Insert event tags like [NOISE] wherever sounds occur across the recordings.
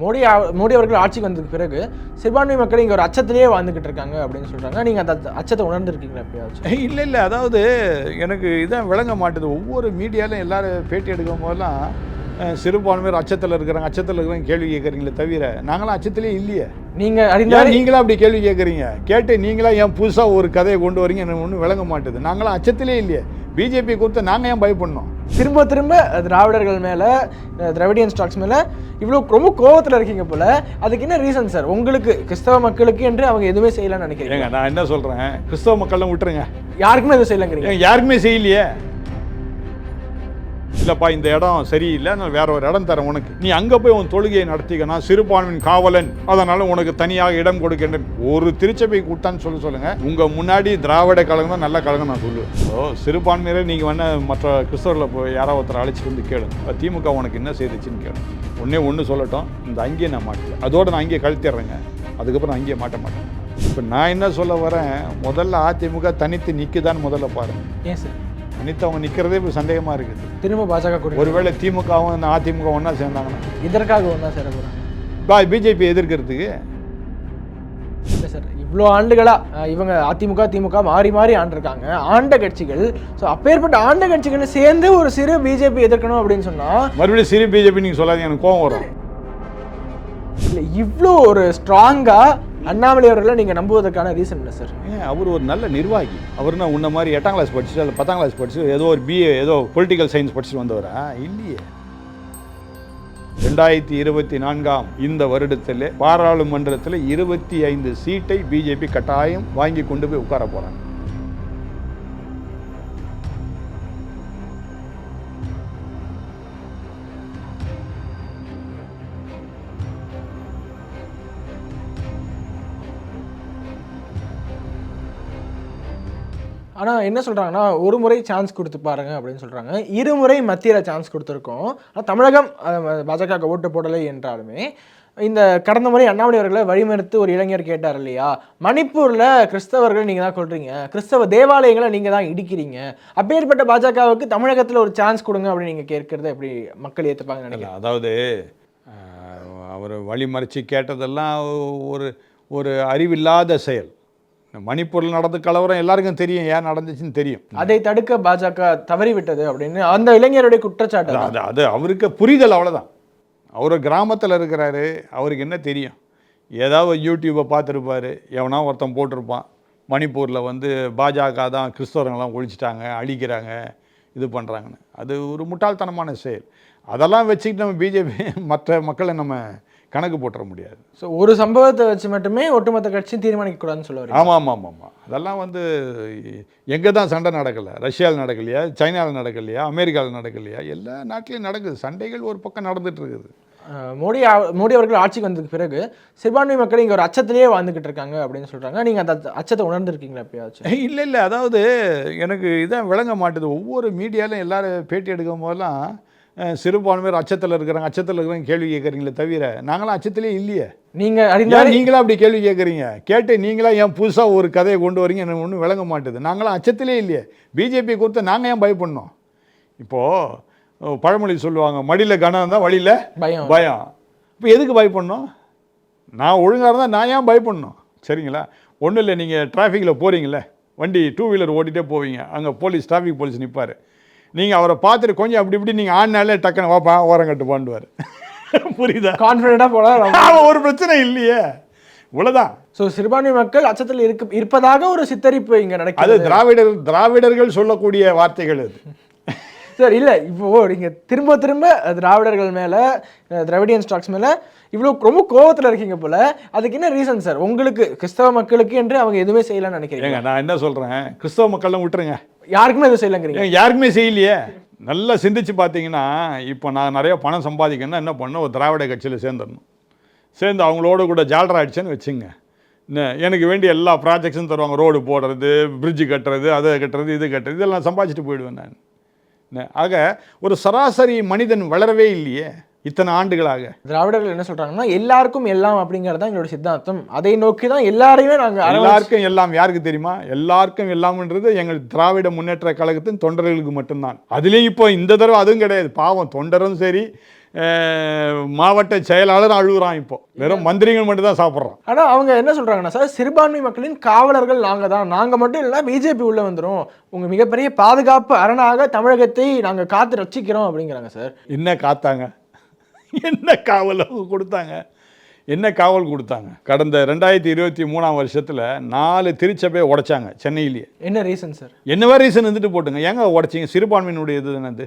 மோடி மோடி அவர்கள் ஆட்சிக்கு வந்ததுக்கு பிறகு சிறுபான்மை மக்கள் இங்கே ஒரு அச்சத்திலேயே வாழ்ந்துகிட்டு இருக்காங்க அப்படின்னு சொல்கிறாங்க நீங்கள் அந்த அச்சத்தை உணர்ந்துருக்கீங்களா எப்படியாச்சும் இல்லை இல்லை. அதாவது எனக்கு இதான் விளங்க மாட்டுது. ஒவ்வொரு மீடியாவிலும் எல்லாரும் பேட்டி எடுக்கும் போதெல்லாம் சிறுபான்மையர் அச்சத்தில் இருக்கிறாங்க. அச்சத்தில் இருக்கிறாங்க கேள்வி கேட்குறீங்களே தவிர நாங்களாம் அச்சத்திலே இல்லையே. நீங்க ஏன் அறிந்தாலே நீங்களா அப்படி கேள்வி கேட்குறீங்க? கேட்டு நீங்களா ஏன் புதுசாக ஒரு கதையை கொண்டு வரீங்க? எனக்கு ஒன்றும் விளங்க மாட்டுது. நாங்களாம் அச்சத்திலே இல்லையே. பிஜேபி கொடுத்து நாங்கள் ஏன் பயப்படணும்? திரும்ப திரும்ப திராவிடர்கள் மேல திராவிடியன் ஸ்டாக்ஸ் மேல இவ்வளோ ரொம்ப கோவத்துல இருக்கீங்க போல. அதுக்கு என்ன ரீசன் சார் உங்களுக்கு கிறிஸ்தவ மக்களுக்கு என்று அவங்க எதுவுமே செய்யலன்னு நினைக்கிறீங்க நான் என்ன சொல்கிறேன் கிறிஸ்தவ மக்கள்லாம் விட்டுருங்க. யாருக்குமே எதுவும் செய்யலங்கிறீங்க? யாருக்குமே செய்யலையே. இல்லைப்பா இந்த இடம் சரியில்லை நான் வேற ஒரு இடம் தரேன் உனக்கு. நீ அங்கே போய் உன் தொழுகையை நடத்திக்கனா சிறுபான்மையின் காவலன். அதனால உனக்கு தனியாக இடம் கொடுக்கின்றேன். ஒரு திருச்சபை கூட்டான்னு சொல்ல சொல்லுங்க. உங்கள் முன்னாடி திராவிட கழகம் தான் நல்ல கழகம் நான் சொல்லுவேன். ஓ சிறுபான்மையில நீங்கள் வேணா மற்ற கிறிஸ்தவர்களை போய் யாராவது ஒருத்தர் அழைச்சிட்டு வந்து கேளுங்க திமுக உனக்கு என்ன செய்துச்சுன்னு கேளுங்க ஒன்னே ஒன்று சொல்லட்டும். இந்த அங்கேயே நான் மாட்டல அதோடு நான் அங்கேயே கழுத்திடுறேங்க அதுக்கப்புறம் நான் அங்கேயே மாட்ட மாட்டேன். இப்போ நான் என்ன சொல்ல வரேன்? முதல்ல அதிமுக தனித்து நிற்குதான்னு முதல்ல பாருங்கள் ஏன் சார்? தனித்து அவங்க நிற்கிறதே இப்போ சந்தேகமாக இருக்குது. திரும்ப பாஜக கூட ஒருவேளை திமுகவும் அதிமுக ஒன்றா சேர்ந்தாங்கன்னா? இதற்காக ஒன்றா சேர போறாங்க. பா பிஜேபி எதிர்க்கிறதுக்கு? இல்லை சார் இவ்வளோ ஆண்டுகளா அஹ் இவங்க அதிமுக திமுக மாறி மாறி ஆண்டிருக்காங்க. ஆண்ட கட்சிகள் ஸோ அப்பேற்பட்ட ஆண்ட கட்சிகள் சேர்ந்து ஒரு சிறு பிஜேபி எதிர்க்கணும் அப்படின்னு சொன்னா மறுபடியும் சிறு பிஜேபி நீங்கள் சொல்லாதீங்க எனக்கு கோவம் வரும். இல்லை இவ்வளோ ஒரு ஸ்ட்ராங்கா அண்ணாமலை அவர்களை நீங்கள் நம்புவதற்கான ரீசன் என்ன சார் ஏன் அவர் ஒரு நல்ல நிர்வாகி. அவர்னா உன்ன மாதிரி எட்டாம் கிளாஸ் படிச்சுட்டு அல்ல பத்தாம் கிளாஸ் படிச்சு ஏதோ ஒரு பிஏ ஏதோ பொலிட்டிக்கல் சயின்ஸ் படிச்சுட்டு வந்தவரா? இல்லையே. ரெண்டாயிரத்தி இருபத்தி நான்காம் இந்த வருடத்தில் பாராளுமன்றத்தில் இருபத்தி ஐந்து சீட்டை பிஜேபி கட்டாயம் வாங்கி கொண்டு போய் உட்கார போகிறாங்க ஆனா என்ன சொல்றாங்கன்னா ஒரு முறை சான்ஸ் கொடுத்து பாருங்க அப்படின்னு சொல்றாங்க. இருமுறை மத்தியில சான்ஸ் கொடுத்துருக்கோம். ஆனா தமிழகம் பாஜக ஓட்டு போடலை என்றாலுமே இந்த கடந்த முறை அண்ணாமலை அவர்களை வழிமறுத்து ஒரு இளைஞர் கேட்டார் இல்லையா? மணிப்பூர்ல கிறிஸ்தவர்கள் நீங்க தான் கொள்றீங்க கிறிஸ்தவ தேவாலயங்களை நீங்க தான் இடிக்கிறீங்க. அப்பேற்பட்ட பாஜகவுக்கு தமிழகத்துல ஒரு சான்ஸ் கொடுங்க அப்படின்னு நீங்க கேட்கறத எப்படி மக்கள் ஏத்துப்பாங்கன்னு நினைக்கிறேன் அதாவது அவர் வழிமறிச்சு கேட்டதெல்லாம் ஒரு ஒரு அறிவில்லாத செயல். மணிப்பூரில் நடந்த கலவரம் எல்லாருக்கும் தெரியும் ஏன் நடந்துச்சுன்னு தெரியும். அதை தடுக்க பாஜக தவறி விட்டது அப்படின்னு அந்த இளைஞருடைய குற்றச்சாட்டு. அது அது அவருக்கு புரிதல் அவ்வளோதான் அவர் கிராமத்தில் இருக்கிறாரு அவருக்கு என்ன தெரியும்? ஏதாவது யூடியூப்பை பார்த்துருப்பாரு எவனா ஒருத்தன் போட்டிருப்பான். மணிப்பூரில் வந்து பாஜக தான் கிறிஸ்தவர்கள்லாம் ஒழிச்சிட்டாங்க அழிக்கிறாங்க இது பண்ணுறாங்கன்னு அது ஒரு முட்டாள்தனமான செயல். அதெல்லாம் வச்சுக்கிட்டு நம்ம பிஜேபி மற்ற மக்களை நம்ம கணக்கு போட்டுற முடியாது. ஸோ ஒரு சம்பவத்தை வச்சு மட்டுமே ஒட்டுமொத்த கட்சியும் தீர்மானிக்க கூடாதுன்னு சொல்ல வரீங்க. ஆமாம் ஆமாம் ஆமாம் ஆமாம் அதெல்லாம் வந்து எங்கே தான் சண்டை நடக்கலை. ரஷ்யாவில் நடக்கலையா சைனாவில் நடக்கலையா அமெரிக்காவில் நடக்கலையா எல்லா நாட்டிலையும் நடக்குது. சண்டைகள் ஒரு பக்கம் நடந்துட்டு இருக்குது. மோடி மோடி அவர்கள் ஆட்சிக்கு வந்ததுக்கு பிறகு சிறுபான்மை மக்கள் இங்கே ஒரு அச்சத்திலேயே வாழ்ந்துகிட்டு இருக்காங்க அப்படின்னு சொல்றாங்க. நீங்க அந்த அச்ச- அச்சத்தை உணர்ந்திருக்கீங்களா எப்பயாச்சும்? இல்லை இல்லை. அதாவது எனக்கு இதான் விளங்க மாட்டுது. ஒவ்வொரு மீடியாலையும் எல்லாரும் பேட்டி எடுக்கும் போதெல்லாம் சிறுபான்மையர் அச்சத்தில் இருக்கிறாங்க. அச்சத்தில் இருக்கிறாங்க கேள்வி கேட்குறீங்களே தவிர நாங்களாம் அச்சத்திலே இல்லையே. நீங்க ஏன் அறிந்தாலே நீங்களா அப்படி கேள்வி கேட்குறீங்க? கேட்டு நீங்களா ஏன் புதுசாக ஒரு கதையை கொண்டு வரீங்க? எனக்கு ஒன்றும் விளங்க மாட்டுது. நாங்களாம் அச்சத்திலே இல்லையே. பிஜேபி கொடுத்து நாங்கள் ஏன் பயப்படணும்? இப்போது பழமொழி சொல்லுவாங்க மடியில் கனம் இருந்தால் வழியில் பயம். பயம். இப்போ எதுக்கு பயப்படணும்? நான் ஒழுங்காக இருந்தால் நான் ஏன் பயப்படணும்? சரிங்களா? ஒன்றும் இல்லை நீங்கள் டிராஃபிக்கில் போகிறீங்களே வண்டி டூ வீலர் ஓட்டிகிட்டே போவீங்க. அங்கே போலீஸ் டிராஃபிக் போலீஸ் நிற்பார் நீங்கள் அவரை பார்த்துட்டு கொஞ்சம் அப்படி இப்படி நீங்கள் ஆடினாலே டக்குன்னு வாப்பா ஓரம் கட்டு பாண்டுவார் [LAUGHS] புரியுதா? கான்ஃபிடென்ட்டாக அவன் ஒரு பிரச்சனை இல்லையே. இவ்வளோதான் ஸோ சிறுபான்மை மக்கள் அச்சத்தில் இருக்கு இருப்பதாக ஒரு சித்தரிப்பு இங்க அது நடக்குது திராவிடர் திராவிடர்கள் சொல்லக்கூடிய வார்த்தைகள் அது. சார் இல்ல இப்போ நீங்க திரும்ப திரும்ப திராவிடர்கள் மேல திராவிடியன் ஸ்டாக்ஸ் மேல இவ்வளோ ரொம்ப கோவத்துல இருக்கீங்க போல அதுக்கு என்ன ரீசன் சார் உங்களுக்கு கிறிஸ்தவ மக்களுக்கு என்று அவங்க எதுவுமே செய்யலன்னு நினைக்கிறீங்க நான் என்ன சொல்கிறேன் கிறிஸ்தவ மக்கள்லாம் விட்டுருங்க. யாருக்குமே எதுவும் செய்யலங்கிறீங்க? யாருக்குமே செய்யலையே. நல்லா சிந்திச்சு பார்த்தீங்கன்னா இப்போ நான் நிறைய பணம் சம்பாதிக்கணும்னா என்ன பண்ணணும்? ஒரு திராவிட கட்சியில் சேர்ந்துடணும். சேர்ந்து அவங்களோட கூட ஜால்ரா அடிச்சேன்னு வச்சுங்க. எனக்கு வேண்டிய எல்லா ப்ராஜெக்ட்ஸும் தருவாங்க. ரோடு போடுறது பிரிட்ஜு கட்டுறது அதை கட்டுறது இது கட்டுறது இதெல்லாம் சம்பாதிச்சுட்டு போயிடுவேன் நான். ஆக ஒரு சராசரி மனிதன் வளரவே இல்லையே. இத்தனை ஆண்டுகளாக. திராவிடர்கள் என்ன சொல்றாங்கன்னா எல்லாருக்கும் எல்லாம் அப்படிங்கிறது தான் எங்களோட சித்தாந்தம். அதை நோக்கி தான் எல்லாரையுமே நாங்க அரவணைச்சு- எல்லாருக்கும் எல்லாம் யாருக்கு தெரியுமா? எல்லாருக்கும் எல்லாம்ன்றது எங்கள் திராவிட முன்னேற்ற கழகத்தின் தொண்டர்களுக்கு மட்டும்தான். அதுலேயும் இப்போ இந்த தடவை அதுவும் கிடையாது. பாவம் தொண்டரும் சரி மாவட்ட செயலாளர் அழுகுறான் இப்போ. வெறும் மந்திரிகள் மட்டும் தான் சாப்பிட்றான். ஆனா அவங்க என்ன சொல்றாங்கன்னா சார் சிறுபான்மை மக்களின் காவலர்கள் நாங்க தான். நாங்க மட்டும் இல்லைன்னா பிஜேபி உள்ள வந்துரும். உங்க மிகப்பெரிய பாதுகாப்பு அரணாக தமிழகத்தை நாங்க காத்து ரட்சிக்கிறோம் அப்படிங்கிறாங்க சார். என்ன காத்தாங்க? என்ன காவல் அவங்க கொடுத்தாங்க? என்ன காவல் கொடுத்தாங்க? கடந்த ரெண்டாயிரத்தி இருபத்தி மூணாம் வருஷத்தில் நாலு திருச்சபையை உடைச்சாங்க சென்னையிலேயே. என்ன ரீசன் சார் என்னவா ரீசன் இருந்துட்டு போட்டுங்க? ஏங்க உடைச்சிங்க? சிறுபான்மையினுடைய இது என்னது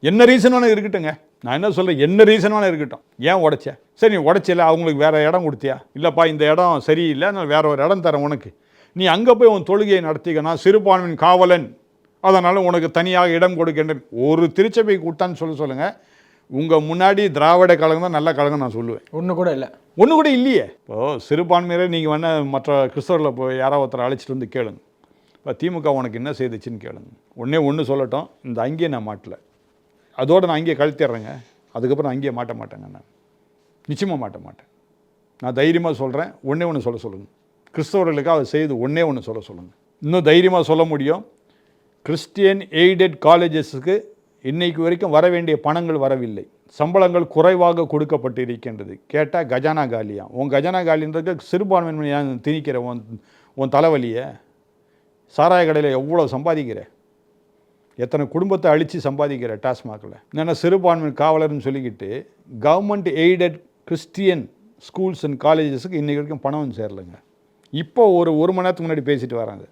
என்ன ரீசன் இருக்கட்டுங்க நான் என்ன சொல்கிறேன் என்ன ரீசன் இருக்கட்டும். ஏன் உடைச்ச? சரி நீ உடைச்சல அவங்களுக்கு வேற இடம் கொடுத்தியா? இல்லைப்பா இந்த இடம் சரியில்லை நான் வேற ஒரு இடம் தரேன் உனக்கு. நீ அங்கே போய் உன் தொழுகையை நடத்திக்கனா சிறுபான்மையின் காவலன். அதனால் உனக்கு தனியாக இடம் கொடுக்கின்றேன். ஒரு திருச்சபை கூட்டான்னு சொல்ல சொல்லுங்கள் உங்கள் முன்னாடி திராவிட கழகம் தான் நல்ல கழகம் நான் சொல்லுவேன். ஒண்ணு கூட இல்ல. ஒன்று கூட இல்லையே. இப்போது சிறுபான்மையினர் நீங்கள் வேணா மற்ற கிறிஸ்தவர்களை போய் யாராவது ஒருத்தரை அழைச்சிட்டு வந்து கேளுங்க. இப்போ திமுக உனக்கு என்ன செய்துச்சுன்னு கேளுங்க. ஒன்றே ஒன்று சொல்லட்டும் இந்த அங்கேயே நான் மாட்டல. அதோடு நான் அங்கேயே கழுத்திடுறேங்க அதுக்கப்புறம் நான் அங்கேயே மாட்ட மாட்டேங்க நான். நிச்சயமாக மாட்ட மாட்டேன். நான் தைரியமாக சொல்கிறேன் ஒன்றே ஒன்று சொல்ல சொல்லுங்கள் கிறிஸ்தவர்களுக்கு அதை செய்து ஒன்றே ஒன்று சொல்ல சொல்லுங்கள் இன்னும் தைரியமாக சொல்ல முடியும். கிறிஸ்டியன் எய்டட் காலேஜஸுக்கு இன்னைக்கு வரைக்கும் வர வேண்டிய பணங்கள் வரவில்லை. சம்பளங்கள் குறைவாக கொடுக்கப்பட்டு இருக்கின்றது கேட்டால் கஜானா காலியா. உன் கஜானா காலின்றதுக்கு சிறுபான்மையினர் திணிக்கிற உன் உன் தலைவலியை? சாராய கடையில் எவ்வளோ சம்பாதிக்கிற? எத்தனை குடும்பத்தை அழித்து சம்பாதிக்கிற டாஸ்மாகில்? என்னென்னா சிறுபான்மை காவலர்னு சொல்லிக்கிட்டு government aided Christian schools and காலேஜஸுக்கு இன்றைக்கி வரைக்கும் பணம் சேரலைங்க. இப்போ ஒரு ஒரு மணி நேரத்துக்கு முன்னாடி பேசிட்டு வராங்க.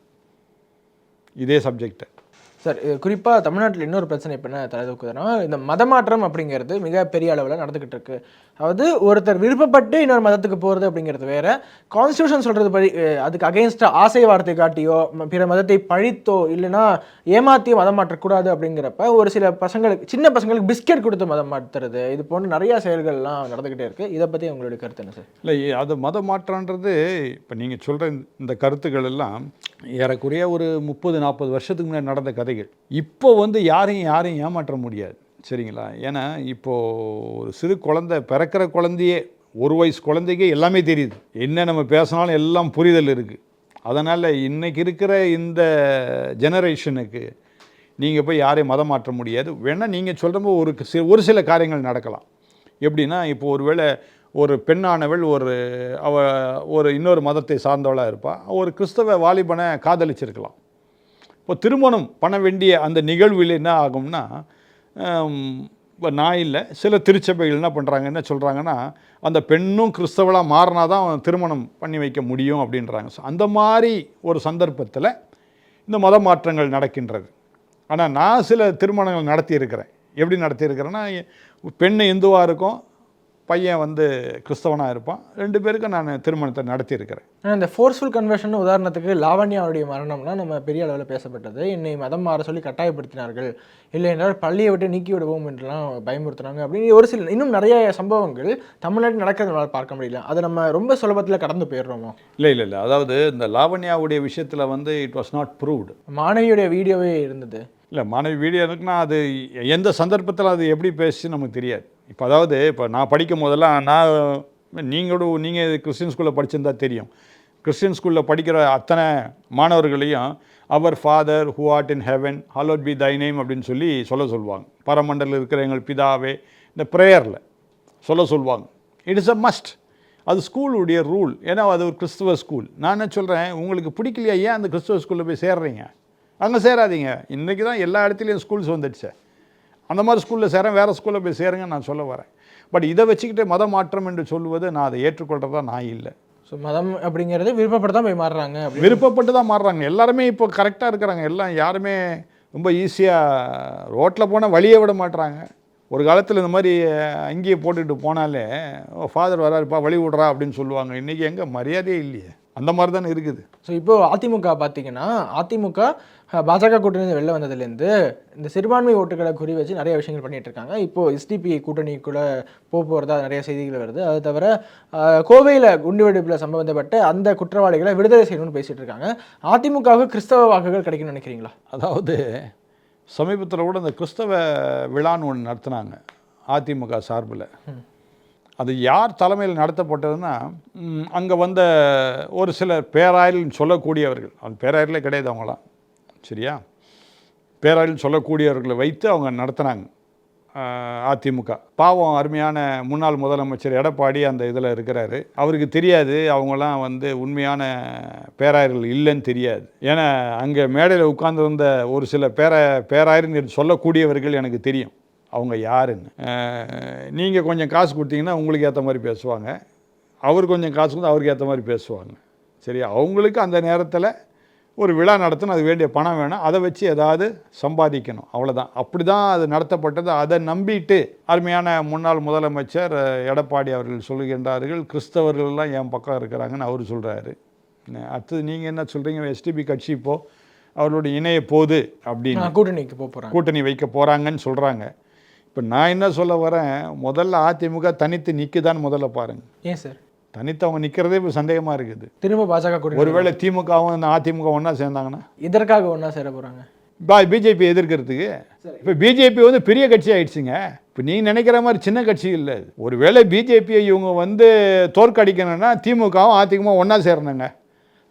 இதே சப்ஜெக்டை சார் குறிப்பாக தமிழ்நாட்டில் இன்னொரு பிரச்சனை இப்போ என்ன தலைதூக்குதுன்னா இந்த மதமாற்றம் அப்படிங்கிறது மிக பெரிய அளவில் நடந்துக்கிட்டு இருக்கு. அதாவது ஒருத்தர் விருப்பப்பட்டு இன்னொரு மதத்துக்கு போகிறது அப்படிங்கிறது வேற. கான்ஸ்டியூஷன் சொல்கிறது படி அதுக்கு அகேன்ஸ்டாக ஆசை வார்த்தை காட்டியோ பிற மதத்தை பழித்தோ இல்லைன்னா ஏமாத்தியோ மதம் மாற்றக்கூடாது அப்படிங்கிறப்ப ஒரு சில பசங்களுக்கு சின்ன பசங்களுக்கு பிஸ்கெட் கொடுத்து மதம் மாற்றுறது இது போன்ற நிறையா செயல்கள்லாம் நடந்துக்கிட்டே இருக்குது இதை பற்றி உங்களுடைய கருத்து என்ன சார்? இல்லை அது மதம் மாற்றன்றது இப்போ நீங்கள் சொல்கிற இந்த கருத்துக்கள் எல்லாம் ஏறக்குறைய ஒரு முப்பது நாற்பது வருஷத்துக்கு முன்னாடி நடந்த கதைகள். இப்போ வந்து யாரையும் யாரையும் ஏமாற்ற முடியாது. சரிங்களா? ஏன்னா இப்போது ஒரு சிறு குழந்தை பிறக்கிற குழந்தையே ஒரு வயசு குழந்தைக்கே எல்லாமே தெரியுது. என்ன நம்ம பேசினாலும் எல்லாம் புரிதல் இருக்குது அதனால் இன்றைக்கி இருக்கிற இந்த ஜெனரேஷனுக்கு நீங்கள் போய் யாரையும் மதம் மாற்ற முடியாது. வேணால் நீங்கள் சொல்கிறப்போ ஒரு சில ஒரு சில காரியங்கள் நடக்கலாம். எப்படின்னா இப்போ ஒருவேளை ஒரு பெண்ணானவள் ஒரு அவ ஒரு இன்னொரு மதத்தை சார்ந்தவளாக இருப்பாள் ஒரு கிறிஸ்தவ வாலிபனை காதலிச்சிருக்கலாம். இப்போ திருமணம் பண்ண வேண்டிய அந்த நிகழ்வில் என்ன ஆகும்னா இப்போ நான் இல்லை சில திருச்சபைகள் என்ன பண்ணுறாங்க என்ன சொல்கிறாங்கன்னா அந்த பெண்ணும் கிறிஸ்தவளாக மாறினா தான் அவன் திருமணம் பண்ணி வைக்க முடியும் அப்படின்றாங்க. ஸோ அந்த மாதிரி ஒரு சந்தர்ப்பத்தில் இந்த மத மாற்றங்கள் நடக்கின்றது. ஆனால் நான் சில திருமணங்கள் நடத்தியிருக்கிறேன். எப்படி நடத்தியிருக்கிறேன்னா பெண் இந்துவாக இருக்கும் பையன் வந்து கிறிஸ்தவனாக இருப்பான். ரெண்டு பேருக்கும் நான் திருமணத்தை நடத்தியிருக்கிறேன். இந்த ஃபோர்ஸ்ஃபுல் கன்வர்ஷன் உதாரணத்துக்கு லாவண்யாவுடைய மரணம்லாம் நம்ம பெரிய அளவில் பேசப்பட்டது. என்னை மதம் மாற சொல்லி கட்டாயப்படுத்தினார்கள். இல்லை என்றால் பள்ளியை விட்டு நீக்கி விடுவோம் என்றெல்லாம் பயமுறுத்தினாங்க. அப்படின்னு ஒரு சில இன்னும் நிறைய சம்பவங்கள் தமிழ்நாட்டில் நடக்கிறது நம்மளால் பார்க்க முடியல. அதை நம்ம ரொம்ப சுலபத்தில் கடந்து போயிடுறோமோ? இல்லை இல்லை இல்லை. அதாவது இந்த லாவண்யாவுடைய விஷயத்தில் வந்து இட் வாஸ் நாட் ப்ரூவ்டு மாணவியுடைய வீடியோவே இருந்தது. இல்லை மனைவி வீடியோ இருக்குன்னா அது எந்த சந்தர்ப்பத்தில் அது எப்படி பேசுச்சு நமக்கு தெரியாது. இப்போ அதாவது இப்போ நான் படிக்கும் போதெல்லாம் நான் நீங்களும் நீங்கள் கிறிஸ்டின் ஸ்கூலில் படிச்சிருந்தா தெரியும். கிறிஸ்டின் ஸ்கூலில் படிக்கிற அத்தனை மாணவர்களையும் அவர் father who art in heaven hallowed be thy name அப்படின்னு சொல்லி சொல்ல சொல்லுவாங்க. பரமண்டலில் இருக்கிற எங்கள் பிதாவே இந்த ப்ரேயரில் சொல்ல சொல்லுவாங்க. இட் இஸ் அ மஸ்ட் அது ஸ்கூலுடைய ரூல் ஏன்னா அது ஒரு கிறிஸ்துவ ஸ்கூல் நான் என்ன சொல்கிறேன் உங்களுக்கு பிடிக்கலையா? ஏன் அந்த கிறிஸ்துவ ஸ்கூலில் போய் சேர்றீங்க? அங்கே சேராதீங்க. இன்றைக்கி தான் எல்லா இடத்துலையும் ஸ்கூல்ஸ் வந்துடுச்சு. அந்த மாதிரி ஸ்கூலில் சேரேன் வேறு ஸ்கூலில் போய் சேருங்க நான் சொல்ல வரேன். பட் இதை வச்சுக்கிட்டு மத மாற்றம் என்று சொல்லுவது நான் அதை ஏற்றுக்கொள்கிறதா நான் இல்லை. ஸோ மதம் அப்படிங்கிறது விருப்பப்பட்டு தான் போய் மாறுறாங்க விருப்பப்பட்டு தான் மாறுறாங்க. எல்லாருமே இப்போ கரெக்டாக இருக்கிறாங்க. எல்லாம் யாருமே ரொம்ப ஈஸியாக ரோட்டில் போனால் வழியே விட மாட்றாங்க. ஒரு காலத்தில் இந்த மாதிரி அங்கேயே போட்டுக்கிட்டு போனாலே ஃபாதர் வராருப்பா வழி விடுறா அப்படின்னு சொல்லுவாங்க. இன்றைக்கி எங்கே? மரியாதையே இல்லையே. அந்த மாதிரி தானே இருக்குது. ஸோ இப்போ அதிமுக பார்த்தீங்கன்னா அதிமுக பாஜக கூட்டணி வெளில வந்ததுலேருந்து இந்த சிறுபான்மை ஓட்டுகளை குறி வச்சு நிறைய விஷயங்கள் பண்ணிட்டு இருக்காங்க. இப்போ எஸ்டிபி கூட்டணி கூட போக போகிறதா நிறைய செய்திகள் வருது. அது தவிர கோவையில் குண்டுவெடிப்பில் சம்பந்தப்பட்ட அந்த குற்றவாளிகளை விடுதலை செய்யணும்னு பேசிட்டு இருக்காங்க. அதிமுகவுக்கு கிறிஸ்தவ வாக்குகள் கிடைக்கும்னு நினைக்கிறீங்களா? அதாவது சமீபத்தில் கூட இந்த கிறிஸ்தவ விழான்னு ஒன்று நடத்துனாங்க அதிமுக சார்பில். அது யார் தலைமையில் நடத்தப்பட்டதுன்னா அங்கே வந்த ஒரு சிலர் பேராயல்னு சொல்லக்கூடியவர்கள். அந்த பேராயர்களே கிடையாது அவங்களாம் சரியா? பேராயில்னு சொல்லக்கூடியவர்களை வைத்து அவங்க நடத்துனாங்க. அதிமுக. பாவம் அருமையான முன்னாள் முதலமைச்சர் எடப்பாடி அந்த இதில் இருக்கிறாரு. அவருக்கு தெரியாது அவங்களாம் வந்து உண்மையான பேராயர்கள் இல்லைன்னு தெரியாது. ஏன்னா அங்கே மேடையில் உட்கார்ந்திருந்த ஒரு சில பேர பேராயர்னு சொல்லக்கூடியவர்கள் எனக்கு தெரியும். அவங்க யாருன்னு. நீங்கள் கொஞ்சம் காசு கொடுத்தீங்கன்னா உங்களுக்கு ஏற்ற மாதிரி பேசுவாங்க. அவர் கொஞ்சம் காசு கொடுத்து அவருக்கு ஏற்ற மாதிரி பேசுவாங்க. சரி அவங்களுக்கு அந்த நேரத்தில் ஒரு விழா நடத்தணும். அது வேண்டிய பணம் வேணும். அதை வச்சு ஏதாவது சம்பாதிக்கணும். அவ்வளோதான் அப்படி தான் அது நடத்தப்பட்டது. அதை நம்பிட்டு அருமையான முன்னாள் முதலமைச்சர் எடப்பாடி அவர்கள் சொல்லுகின்றார்கள் கிறிஸ்தவர்கள்லாம் என் பக்கம் இருக்கிறாங்கன்னு அவர் சொல்கிறாரு அடுத்தது நீங்கள் என்ன சொல்கிறீங்க எஸ்டிபி கட்சி இப்போ அவர்களுடைய இணைய போது அப்படின்னு. கூட்டணிக்கு போக போறாங்க. கூட்டணி வைக்க போகிறாங்கன்னு சொல்கிறாங்க இப்போ நான் என்ன சொல்ல வரேன் முதல்ல அதிமுக தனித்து நிற்குதான்னு முதல்ல பாருங்க. ஏன் சார்? தனித்து அவங்க நிற்கிறதே இப்போ சந்தேகமாக இருக்குது. திரும்ப பாஜக கூட்டணி ஒருவேளை திமுகவும் அதிமுக ஒன்றா சேர்ந்தாங்கன்னா? இதற்காக ஒண்ணா சேர போறாங்க. பிஜேபி எதிர்க்கிறதுக்கு. இப்போ பிஜேபி வந்து பெரிய கட்சி ஆயிடுச்சுங்க. இப்போ நீ நினைக்கிற மாதிரி சின்ன கட்சி இல்லை. ஒருவேளை பிஜேபியை இவங்க வந்து தோற்கடிக்கணும்னா திமுகவும் அதிமுக ஒன்றா சேரணுங்க.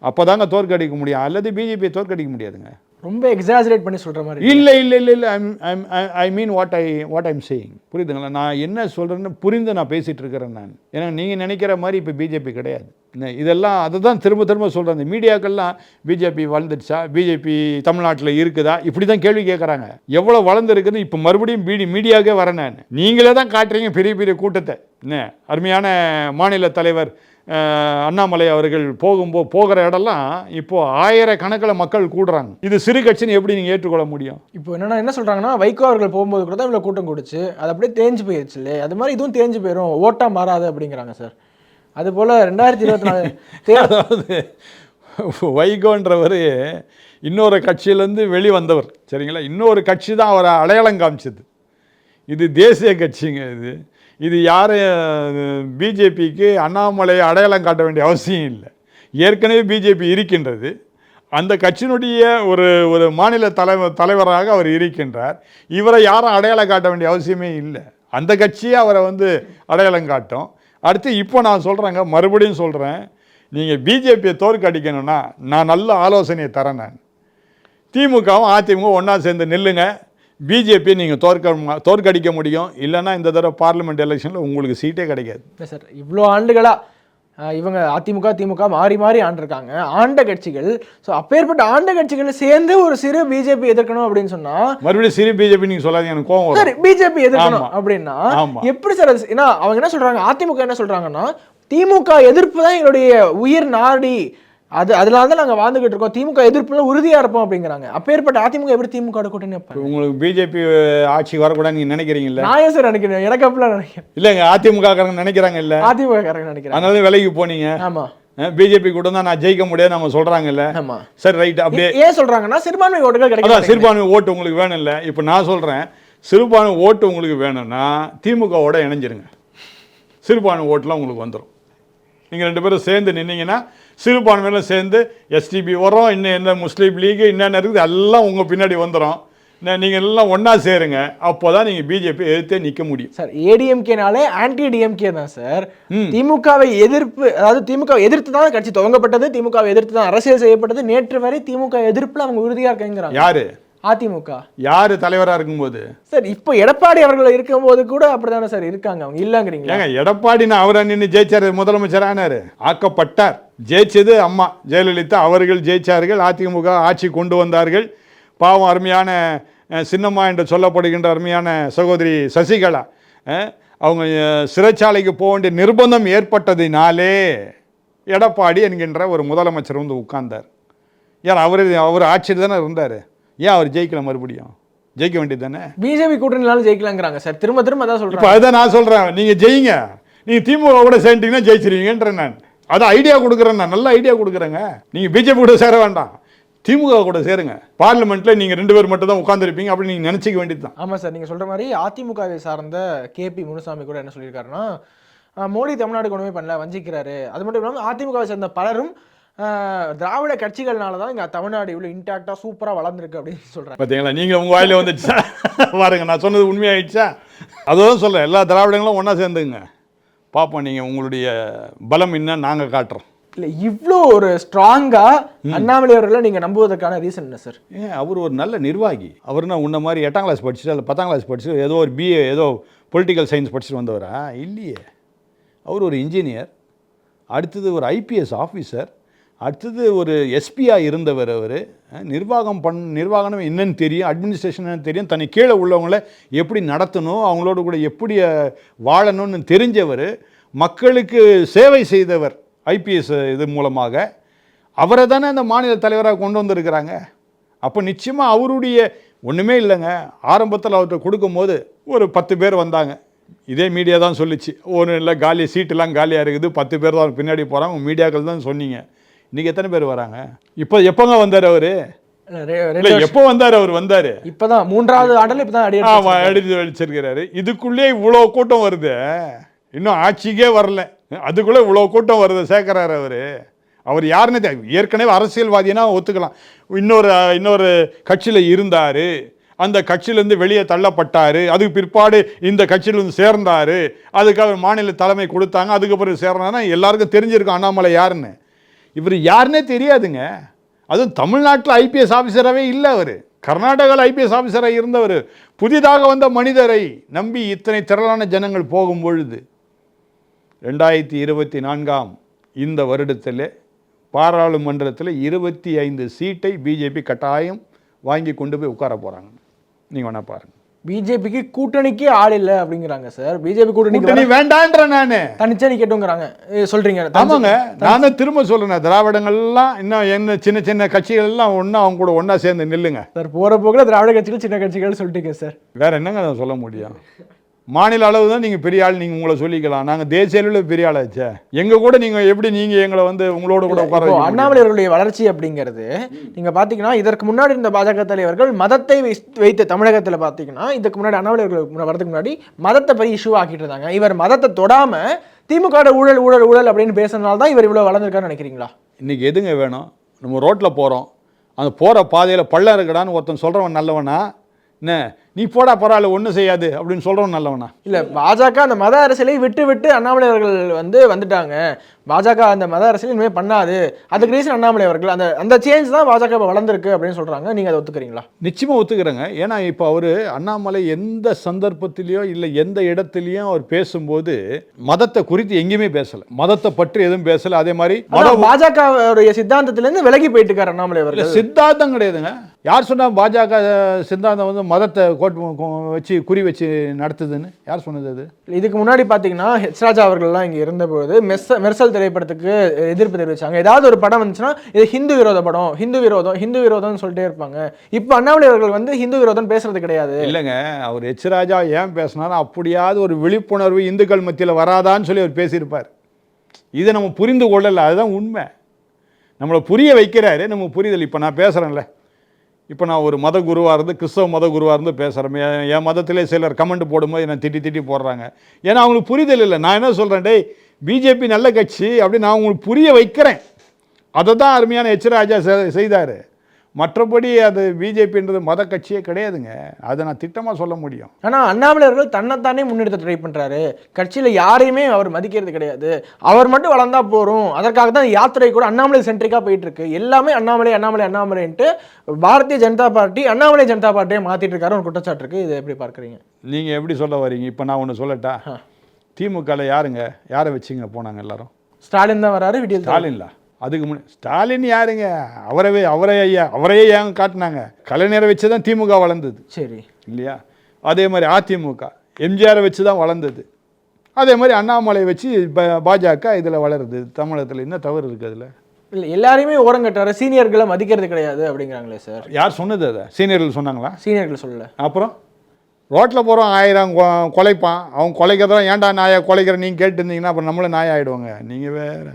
அப்போ தாங்க தோற்கடிக்க முடியும். அல்லது பிஜேபியை தோற்கடிக்க முடியாதுங்க. ரொம்ப எக்ஸாஜரேட் பண்ணி சொல்கிற மாதிரி இல்லை இல்லை இல்லை இல்லை. I'm I mean what I what I'm saying புரியுதுங்களா? நான் என்ன சொல்கிறேன்னு புரிந்து நான் பேசிகிட்டு இருக்கிறேன் நான். ஏன்னா நீங்கள் நினைக்கிற மாதிரி இப்போ பிஜேபி கிடையாது. என்ன, இதெல்லாம் அதை தான் திரும்ப திரும்ப சொல்கிறேன் இந்த மீடியாக்கள்லாம் பிஜேபி வளர்ந்துடுச்சா? பிஜேபி தமிழ்நாட்டில் இருக்குதா? இப்படி தான் கேள்வி கேட்குறாங்க எவ்வளோ வளர்ந்துருக்குன்னு இப்போ மறுபடியும் மீடி மீடியாவுக்கே வரேன் நான். நீங்களே தான் காட்டுறீங்க பெரிய பெரிய கூட்டத்தை. என்ன அருமையான மாநில தலைவர் அண்ணாமலை அவர்கள் போகும்போ போகிற இடம்லாம் இப்போ ஆயிரக்கணக்கில் மக்கள் கூடுறாங்க. இது சிறு கட்சின்னு எப்படி நீங்கள் ஏற்றுக்கொள்ள முடியும்? இப்போ என்னன்னா என்ன சொல்றாங்கன்னா வைகோ அவர்கள் போகும்போது கூட தான் இவ்வளவு கூட்டம் கூடுச்சு. அது அப்படியே தேஞ்சு போயிருச்சு இல்லையா? அது மாதிரி இதுவும் தேஞ்சு போயிடும் ஓட்டா மாறாது அப்படிங்கிறாங்க சார். அது போல ரெண்டாயிரத்தி இருபத்தி நாலு [LAUGHS] அதாவது வைகோன்றவர் இன்னொரு கட்சியிலேருந்து வெளிவந்தவர். சரிங்களா? இன்னொரு கட்சி தான் அவரை அடையாளம் காமிச்சது. இது தேசிய கட்சிங்க இது. இது யார் பிஜேபிக்கு அண்ணாமலையை அடையாளம் காட்ட வேண்டிய அவசியம் இல்லை. ஏற்கனவே பிஜேபி இருக்கின்றது. அந்த கட்சியினுடைய ஒரு ஒரு மாநில தலைவர் தலைவராக அவர் இருக்கின்றார். இவரை யாரும் அடையாளம் காட்ட வேண்டிய அவசியமே இல்லை. அந்த கட்சியே அவரை வந்து அடையாளம் காட்டும். அடுத்து இப்போ நான் சொல்கிறேங்க மறுபடியும் சொல்கிறேன் நீங்கள் பிஜேபியை தோற்கடிக்கணும்னா நான் நல்ல ஆலோசனையை தரேன் நான். திமுகவும் அதிமுக ஒன்றா சேர்ந்து நில்லுங்க. பிஜேபியை நீங்கள் தோற்க தோற்கடிக்க முடியும் இல்லைன்னா இந்த தடவை பார்லிமெண்ட் எலெக்ஷனில் உங்களுக்கு சீட்டே கிடைக்காது இல்லை சார் இவ்வளோ ஆண்டுகளா அஹ், இவங்க அதிமுக திமுக மாறி மாறி ஆண்டிருக்காங்க ஆண்ட கட்சிகள் ஸோ அப்பேற்பட்ட ஆண்ட கட்சிகள் சேர்ந்து ஒரு சிறு பிஜேபி எதிர்க்கணும் அப்படின்னு சொன்னா மறுபடியும் சிறு பிஜேபி நீங்கள் சொல்லாதீங்க எனக்கு கோவம் சார் பிஜேபி எதிர்க்கணும். அப்படின்னா. எப்படி சார் அது ஏன்னா அவங்க என்ன சொல்றாங்க அதிமுக என்ன சொல்றாங்கன்னா திமுக எதிர்ப்பு தான் எங்களுடைய உயிர் நாடி அது அதனால தான் நாங்க வாழ்ந்துகிட்டு இருக்கோம். திமுக எதிர்ப்புல உறுதியா இருப்போம் அப்படிங்கிறாங்க. அப்பேற்பட்ட அதிமுக எப்படி திமுக கூட்டணி உங்களுக்கு பிஜேபி ஆட்சி வரக்கூடாதுன்னு நீங்கள் நினைக்கிறீங்கல்ல? நான் ஏன் சார் நினைக்கிறேன்? எனக்கு அப்படிலாம் நினைக்கிறேன் இல்லைங்க அதிமுக காரங்க நினைக்கிறாங்க. இல்லை அதிமுக காரங்க நினைக்கிறேன் அதனால விலைக்கு போனீங்க ஆமா பிஜேபி கூட தான் நான் ஜெயிக்க முடியாது நம்ம சொல்கிறாங்கல்ல ஆமா. சரி ரைட் அப்படியே ஏன் சொல்றாங்கன்னா சிறுபான்மை ஓட்டுகள் கிடைக்கும் சிறுபான்மை ஓட்டு உங்களுக்கு வேணும் இல்லை இப்போ நான் சொல்கிறேன் சிறுபான்மை ஓட்டு உங்களுக்கு வேணும்னா திமுகவோட இணைஞ்சிருங்க. சிறுபான்மை ஓட்டுலாம் உங்களுக்கு வந்துடும் நீங்கள் ரெண்டு பேரும் சேர்ந்து நின்னீங்கன்னா சிறுபான்மையில சேர்ந்து எஸ்டிபி வரோம் இன்னும் என்ன முஸ்லீம் லீக் என்னென்ன இருக்குது எல்லாம் உங்கள் பின்னாடி வந்துடும் நீங்கள் எல்லாம் ஒன்றா சேருங்க. அப்போ தான் நீங்கள் பிஜேபி எதிர்த்தே நிற்க முடியும். சார் ஏடிஎம்கேனாலே ஆன்டி டிஎம்கே தான் சார். திமுகவை எதிர்ப்பு அதாவது திமுக எதிர்த்து தான் கட்சி துவங்கப்பட்டது திமுகவை எதிர்த்து தான் அரசியல் செய்யப்பட்டது. நேற்று வரை திமுக எதிர்ப்புல அவங்க உறுதியா இருக்காங்கிறாங்க. யாரு? அதிமுக. யார் தலைவராக இருக்கும்போது? சார் இப்போ எடப்பாடி அவர்கள் இருக்கும்போது கூட அப்படிதானே சார் இருக்காங்க அவங்க? இல்லங்கிறீங்களா? ஏங்க எடப்பாடி நான் அவரை நின்று ஜெயிச்சார் முதலமைச்சர் ஆனார் ஆக்கப்பட்டார். ஜெயிச்சது அம்மா ஜெயலலிதா அவர்கள் ஜெயிச்சார்கள். அதிமுக ஆட்சி கொண்டு வந்தார்கள். பாவம் அருமையான சின்னம்மா என்று சொல்லப்படுகின்ற அருமையான சகோதரி சசிகலா அவங்க சிறைச்சாலைக்கு போக வேண்டிய நிர்பந்தம் ஏற்பட்டதினாலே எடப்பாடி என்கின்ற ஒரு முதலமைச்சர் வந்து உட்கார்ந்தார். ஏன் அவர் அவர் ஆட்சியில் தானே இருந்தார்? ஏன் அவர் ஜெயிக்கல மறுபடியும்? ஜெயிக்க வேண்டியது தானே? பிஜேபி கூட்டணினாலும் ஜெயிக்கலாங்கிறாங்க சார். திரும்ப திரும்ப அதான் இப்போ சொல்றாங்க அதுதான் நான் சொல்கிறேன் நீங்கள் ஜெயிங்க. நீங்கள் திமுக கூட சேர்ந்துட்டீங்கன்னா ஜெயிச்சிருவீங்கன்றேன் நான். அது ஐடியா கொடுக்குறேன் நான். நல்ல ஐடியா கொடுக்குறேங்க. நீங்கள் பிஜேபி கூட சேர வேண்டாம். திமுக கூட சேருங்க. பார்லிமெண்ட்டில் நீங்கள் ரெண்டு பேர் மட்டும் தான் உட்காந்துருப்பீங்க அப்படி நீங்கள் நினச்சிக்க வேண்டியது தான். ஆமா சார். நீங்க சொல்ற மாதிரி அதிமுகவை சார்ந்த கேபி முனுசாமி கூட என்ன சொல்லியிருக்காருன்னா மோடி தமிழ்நாடு ஒன்றுமே பண்ணல வஞ்சிக்கிறாரு. அது மட்டும் இல்லாமல் அதிமுகவை சேர்ந்த பலரும் திராவிட கட்சிகள்னால தான் இங்க தமிழ்நாடு இவ்வளவு இன்டாக்டா சூப்பரா வளர்ந்துருக்கு அப்படின்னு சொல்றாங்க பார்த்தீங்களா நீங்கள் உங்கள் வாயில வந்துடுச்சா பாருங்க நான் சொன்னது உண்மையாயிடுச்சா? அதுதான் சொல்கிறேன் எல்லா திராவிடங்களும் ஒன்றா சேர்ந்துங்க. பார்ப்போம் நீங்கள் உங்களுடைய பலம் என்ன நாங்கள் காட்டுறோம். இல்ல இவ்ளோ ஒரு ஸ்ட்ராங்கா அண்ணாமலை அவர்களை நீங்க நம்புவதற்கான ரீசன் என்ன சார் ஏன் அவர் ஒரு நல்ல நிர்வாகி. அவர்னா உன்ன மாதிரி எட்டாம் கிளாஸ் படிச்சுட்டு இல்லை பத்தாம் கிளாஸ் படிச்சுட்டு ஏதோ ஒரு பிஏ ஏதோ பொலிட்டிக்கல் சயின்ஸ் படிச்சுட்டு வந்தவரா? இல்லையே. அவர் ஒரு இன்ஜினியர் அடுத்தது ஒரு ஐபிஎஸ் ஆஃபீஸர் அடுத்தது ஒரு எஸ்பியாக இருந்தவர் அவர். நிர்வாகம் பண் நிர்வாகம் என்னன்னு தெரியும் அட்மினிஸ்ட்ரேஷன் தெரியும். தன்னை கீழே உள்ளவங்கள எப்படி நடத்தணும் அவங்களோட கூட எப்படி வாழணும்னு தெரிஞ்சவர். மக்களுக்கு சேவை செய்தவர் ஐபிஎஸ் இது மூலமாக. அவரை தானே அந்த மாநில தலைவராக கொண்டு வந்திருக்கிறாங்க. அப்போ நிச்சயமாக அவருடைய ஒன்றுமே இல்லைங்க. ஆரம்பத்தில் அவர்கிட்ட கொடுக்கும்போது ஒரு பத்து பேர் வந்தாங்க. இதே மீடியா தான் சொல்லிச்சு. ஒன்றும் இல்லை காலி சீட்டெல்லாம் காலியாக இருக்குது. பத்து பேர் தான் பின்னாடி போகிறாங்க மீடியாக்கள் தான் சொன்னீங்க. இன்றைக்கி எத்தனை பேர் வராங்க? இப்போ எப்போங்க வந்தார் அவர்? இல்லை எப்போ வந்தார் அவர்? வந்தார். இப்பதான் மூன்றாவது ஆண்டில் இப்பதான் அடி ஆமா எடுத்து வச்சிருக்கிறாரு. இதுக்குள்ளே இவ்வளோ கூட்டம் வருது. இன்னும் ஆட்சிக்கே வரல. அதுக்குள்ளே இவ்வளோ கூட்டம் வருது சேர்க்குறாரு அவர். அவர் யாருன்னு ஏற்கனவே அரசியல்வாதினா ஒத்துக்கலாம். இன்னொரு இன்னொரு கட்சியில் இருந்தார். அந்த கட்சியிலேருந்து வெளியே தள்ளப்பட்டார். அதுக்கு பிற்பாடு இந்த கட்சியிலேருந்து சேர்ந்தார். அதுக்கு அவர் மாநில தலைமை கொடுத்தாங்க. அதுக்கப்புறம் சேர்ந்தாருன்னா எல்லாருக்கும் தெரிஞ்சிருக்கும் அண்ணாமலை யாருன்னு. இவர் யாருன்னே தெரியாதுங்க. அதுவும் தமிழ்நாட்டில் ஐபிஎஸ் ஆஃபீஸராகவே இல்லை அவர். கர்நாடகாவில் ஐபிஎஸ் ஆஃபீஸராக இருந்தவர். புதிதாக வந்த மனிதரை நம்பி இத்தனை திரளான ஜனங்கள் போகும் பொழுது ரெண்டாயிரத்தி இருபத்தி நான்காம் இந்த வருடத்தில் பாராளுமன்றத்தில் இருபத்தி ஐந்து சீட்டை பிஜேபி கட்டாயம் வாங்கி கொண்டு போய் உட்கார போகிறாங்க நீங்கள் வேணால் பாருங்கள் பிஜேபிக்கு கூட்டணிக்கு ஆள் இல்ல அப்படிங்கிறாங்க சார். பிஜேபி கூட்டணி வேண்டான்ற நான். தனிச்சா நிக்கட்டுங்கிறாங்க சொல்றீங்க. ஆமாங்க. நான் தான் திரும்ப சொல்றேன் திராவிடங்கள்லாம் இன்னும் என்ன சின்ன சின்ன கட்சிகள் எல்லாம் ஒன்றா அவங்க கூட ஒன்றா சேர்ந்து நில்லுங்க. சார் போற போக்குல திராவிட கட்சிகள் சின்ன கட்சிகள் சொல்லிட்டீங்க சார். வேற என்னங்க சொல்ல முடியும்? மாநில அளவு தான் நீங்கள் பெரிய ஆள் நீங்கள் உங்களை சொல்லிக்கலாம். நாங்கள் தேசிய அளவில் பெரிய ஆளாச்சே. எங்கள் கூட நீங்கள் எப்படி நீங்கள் எங்களை வந்து உங்களோட கூட உட்கார இப்போ வைக்க முடியும்? அண்ணாமலை அவர்களுடைய வளர்ச்சி அப்படிங்கிறது நீங்க பாத்தீங்கன்னா இதற்கு முன்னாடி இருந்த பாஜக தலைவர்கள் மதத்தை வைத்து தமிழகத்துல பாத்தீங்கன்னா இதுக்கு முன்னாடி அண்ணாமலை அவர்கள் முன்ன- வரதுக்கு முன்னாடி மதத்தை பெரிய இஷ்யூ ஆக்கிட்டு இருந்தாங்க. இவர் மதத்தை தொடாம திமுக ஊழல் ஊழல் ஊழல் அப்படின்னு பேசுறதுனால தான் இவர் இவ்வளவு வளர்ந்துருக்காருன்னு நினைக்கிறீங்களா? இன்னைக்கு எதுங்க வேணும்? நம்ம ரோட்டில் போகிறோம் அந்த போகிற பாதையில் பள்ளம் இருக்கடான்னு ஒருத்தன் சொல்கிறவன் நல்லவனா? என்ன? நீ போடா பரவாயில்ல ஒன்றும் செய்யாது அப்படின்னு சொல்கிறவன் நல்லவனா? இல்ல பாஜக அந்த மத அரசியலை விட்டு விட்டு அண்ணாமலை அவர்கள் வந்து வந்துட்டாங்க. பாஜக அந்த மத அரசியல் இனிமே பண்ணாது. அதுக்கு ரீசன் அண்ணாமலை அவர்கள் அந்த அந்த சேஞ்ச் தான் பாஜக இப்ப வளர்ந்துருக்கு அப்படின்னு சொல்றாங்க. நீங்க அதை ஒத்துக்கிறீங்களா? நிச்சயமாக ஒத்துக்கிறேங்க. ஏன்னா இப்போ அவர் அண்ணாமலை எந்த சந்தர்ப்பத்திலையோ இல்லை எந்த இடத்துலையும் அவர் பேசும்போது மதத்தை குறித்து எங்கேயுமே பேசலை. மதத்தை பற்றி எதுவும் பேசலை. அதே மாதிரி பாஜகவுடைய சித்தாந்தத்துல இருந்து விலகி போயிட்டு இருக்காரு அண்ணாமலை அவர்கள். சித்தாந்தம் கிடையாதுங்க. யார் சொன்னா பாஜக சித்தாந்தம் வந்து மதத்தை கோட் வச்சு குறி வச்சு நடத்துதுன்னு. யார் சொன்னது அது? இதுக்கு முன்னாடி பாத்தீங்கன்னா ஹெச் ராஜா அவர்கள்லாம் இங்க இருந்தபோது மெர்ச மெர்சல் திரைப்படத்துக்கு எதிர்ப்பு தெரிவிச்சாங்க. ஏதாவது ஒரு படம் வந்துச்சுன்னா இது ஹிந்து விரோத படம் ஹிந்து விரோதம் ஹிந்து விரோதம்னு சொல்லிட்டே இருப்பாங்க. இப்போ அண்ணாமலை அவர்கள் வந்து ஹிந்து விரோதம் பேசுறது கிடையாது. இல்லைங்க அவர் எச் ராஜா ஏன் பேசினாலும் அப்படியாவது ஒரு விழிப்புணர்வு இந்துக்கள் மத்தியில் வராதான்னு சொல்லி அவர் பேசியிருப்பார். இதை நம்ம புரிந்து கொள்ளலை அதுதான் உண்மை. நம்மளை புரிய வைக்கிறாரு நம்ம புரிதல். இப்போ நான் பேசுகிறேன்ல இப்போ நான் ஒரு மத குருவாக இருந்து கிறிஸ்தவ மத குருவாக இருந்து பேசுகிறேன் என் மதத்திலே சிலர் கமெண்ட் போடும்போது என்னை திட்டி திட்டி போடுறாங்க. ஏன்னா அவங்களுக்கு புரிதல் இல்லை. நான் என்ன சொல்கிறேன் டேய் பிஜேபி நல்ல கட்சி அப்படின்னு நான் உங்களுக்கு புரிய வைக்கிறேன். அதை தான் அருமையான எச். ராஜா செய்தார். மற்றபடி அது பிஜேபின்றது மத கட்சியே கிடையாதுங்க. அதை நான் திட்டமாக சொல்ல முடியும். ஆனா அண்ணாமலை அவர்கள் தன்னைத்தானே முன்னெடுத்து ட்ரை பண்றாரு. கட்சியில யாரையுமே அவர் மதிக்கிறது கிடையாது. அவர் மட்டும் வளர்ந்தா போறோம். அதற்காக தான் யாத்திரை கூட அண்ணாமலை சென்ட்ரிக்கா போயிட்டு இருக்கு எல்லாமே அண்ணாமலை அண்ணாமலை அண்ணாமலைன்ட்டு பாரதிய ஜனதா பார்ட்டி அண்ணாமலை ஜனதா பார்ட்டியை மாத்திட்டு இருக்காரு. ஒரு குற்றச்சாட்டு இருக்கு. இதை எப்படி பார்க்கறீங்க? நீங்கள் எப்படி சொல்ல வரீங்க? இப்போ நான் ஒன்று சொல்லட்டா? திமுகவில் யாருங்க? யாரை வச்சுங்க போனாங்க எல்லாரும்? ஸ்டாலின் தான் வராரு விடியல் ஸ்டாலின்ல? அதுக்கு முன்னே ஸ்டாலின் யாருங்க? அவரவே அவரே ஐயா அவரையே ஏன் காட்டினாங்க? கலைஞரை வச்சு தான் திமுக வளர்ந்தது. சரி. இல்லையா? அதே மாதிரி அதிமுக எம்ஜிஆரை வச்சு தான் வளர்ந்தது. அதே மாதிரி அண்ணாமலை வச்சு பாஜக இதில் வளருது. தமிழகத்தில் என்ன தவறு இருக்குது அதில்? இல்ல எல்லாரையுமே ஓரங்கட்டாரு சீனியர்களை மதிக்கிறது கிடையாது அப்படிங்கிறாங்களே சார். யார் சொன்னது அதை? சீனியர்கள் சொன்னாங்களா? சீனியர்கள் சொல்லல. அப்புறம்? ரோட்டில் போகிறோம் ஆயிரம் கொலைப்பான். அவன் கொலைக்கிறதான் ஏன்டா நாயை கொலைக்கிற? நீங்கள் கேட்டு இருந்தீங்கன்னா அப்புறம் நம்மளும் நாய் ஆகிடுவாங்க நீங்கள் வேறு.